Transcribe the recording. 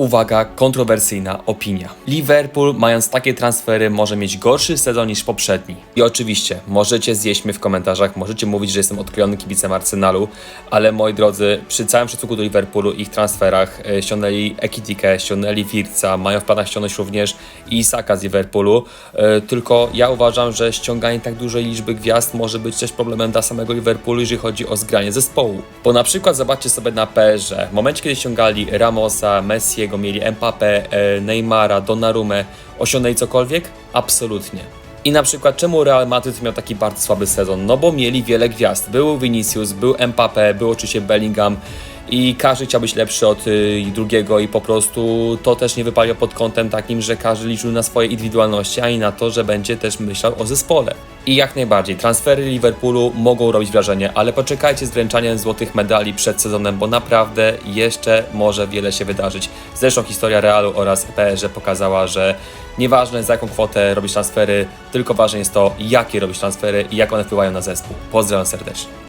Uwaga, kontrowersyjna opinia. Liverpool, mając takie transfery, może mieć gorszy sezon niż poprzedni. I oczywiście, możecie zjeść mnie w komentarzach, możecie mówić, że jestem odklejony kibicem Arsenalu, ale moi drodzy, przy całym szacunku do Liverpoolu, ich transferach, e, ściągnęli Ekitikę, ściągnęli Wirca, mają w planach ściągnąć również Isaka z Liverpoolu, e, tylko ja uważam, że ściąganie tak dużej liczby gwiazd może być też problemem dla samego Liverpoolu, jeżeli chodzi o zgranie zespołu. Bo na przykład zobaczcie sobie na PSG, w momencie kiedy ściągali Ramosa, Messiego, mieli Mbappé, e, Neymara, Donnarumę, osiągnęli cokolwiek? Absolutnie. I na przykład czemu Real Madrid miał taki bardzo słaby sezon? No bo mieli wiele gwiazd. Był Vinicius, był Mbappé, był oczywiście Bellingham i każdy chciał być lepszy od y, drugiego i po prostu to też nie wypaliło pod kątem takim, że każdy liczył na swoje indywidualności, ani na to, że będzie też myślał o zespole. I jak najbardziej, transfery Liverpoolu mogą robić wrażenie, ale poczekajcie z wręczaniem złotych medali przed sezonem, bo naprawdę jeszcze może wiele się wydarzyć. Zresztą historia Realu oraz PSG pokazała, że nieważne za jaką kwotę robisz transfery, tylko ważne jest to, jakie robisz transfery i jak one wpływają na zespół. Pozdrawiam serdecznie.